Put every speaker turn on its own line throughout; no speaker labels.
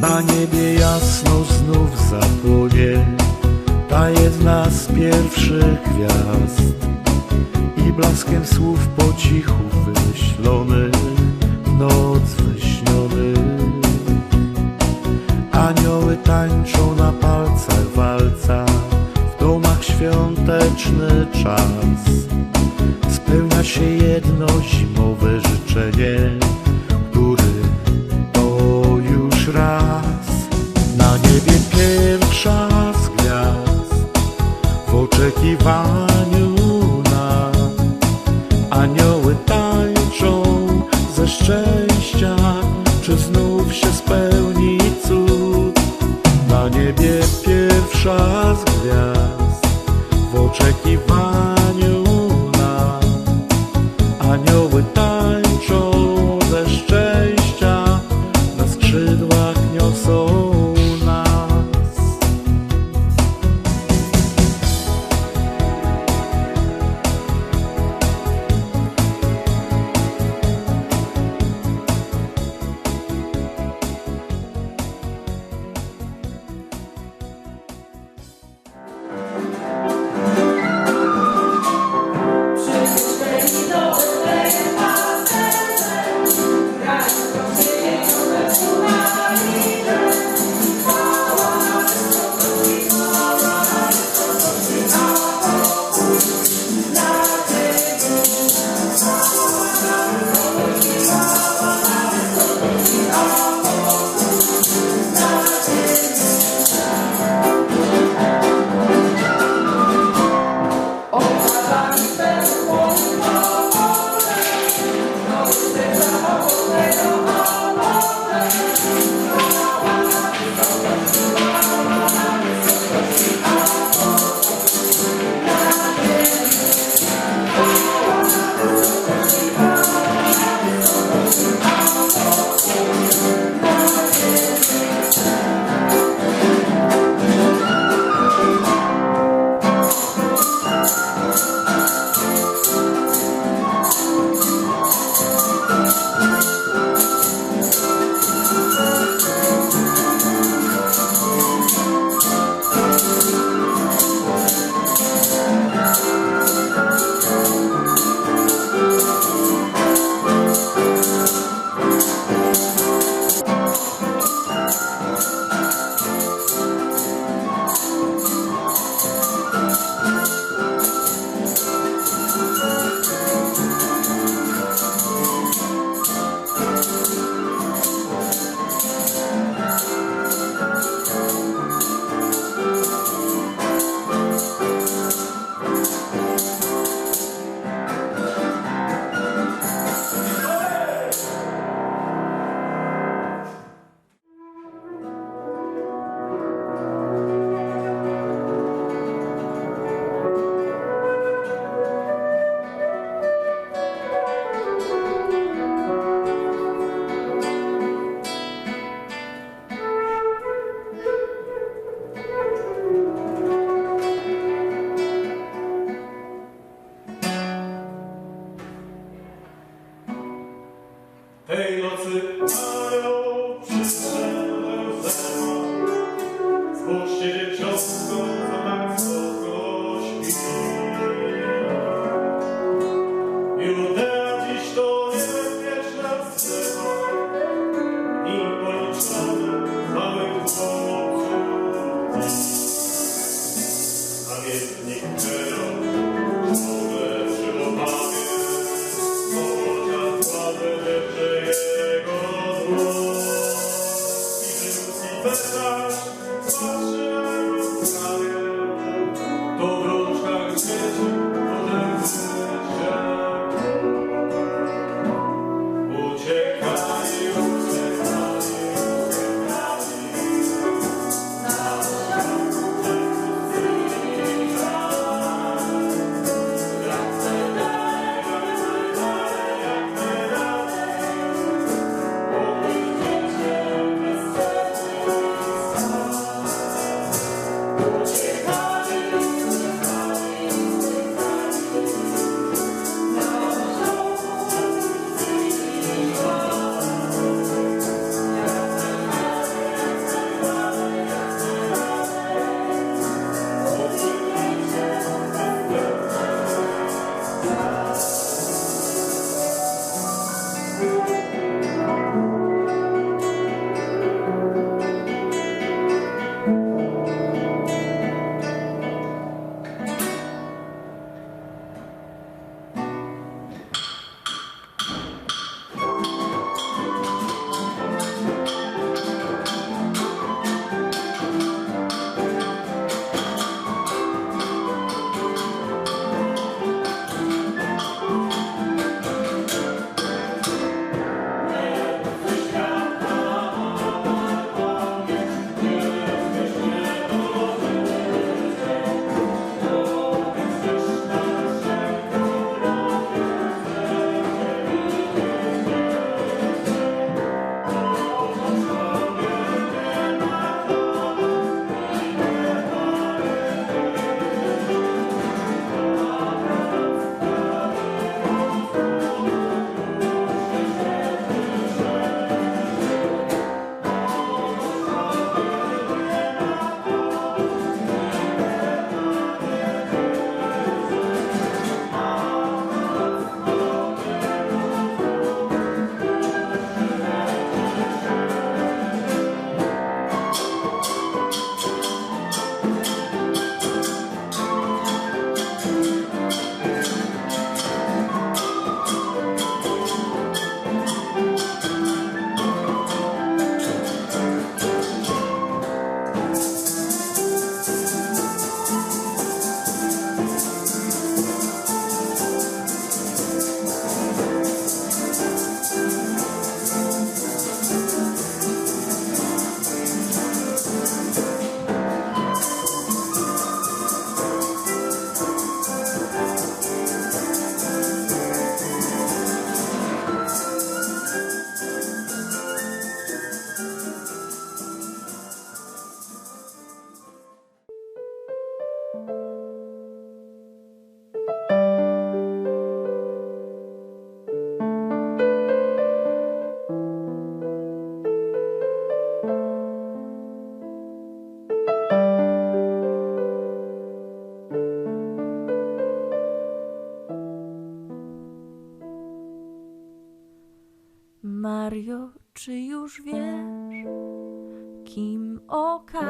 Na niebie jasno znów zapłonie Ta jedna z pierwszych gwiazd. I blaskiem słów po cichu wymyślonych w Noc wyśnionych Anioły tańczą na palcach walca W domach świąteczny czas. Spełnia się jedno zimowe życzenie Który to już raz Na niebie pierwsza z gwiazd. W oczekiwaniu na Anioły tańczą ze szczęścia Czy znów się spełni cud. Na niebie pierwsza z gwiazd. W oczekiwaniu na Anioły tańczą ze szczęścia
Hey, Lotsu! Ah!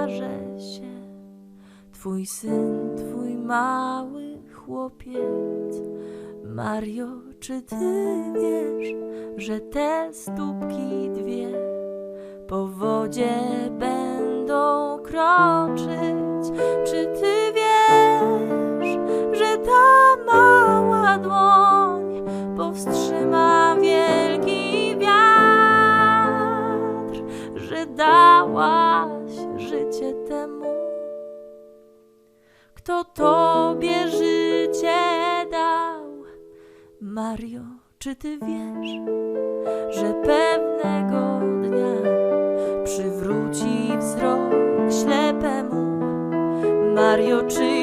okaże się Twój syn, twój mały chłopiec Mario, czy ty wiesz, że te stópki dwie Po wodzie będą kroczyć? Czy ty Mario, czy ty wiesz, że pewnego dnia przywróci wzrok ślepemu? Mario, czy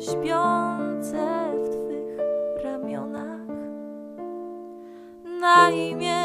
śpiące w Twych ramionach. Na imię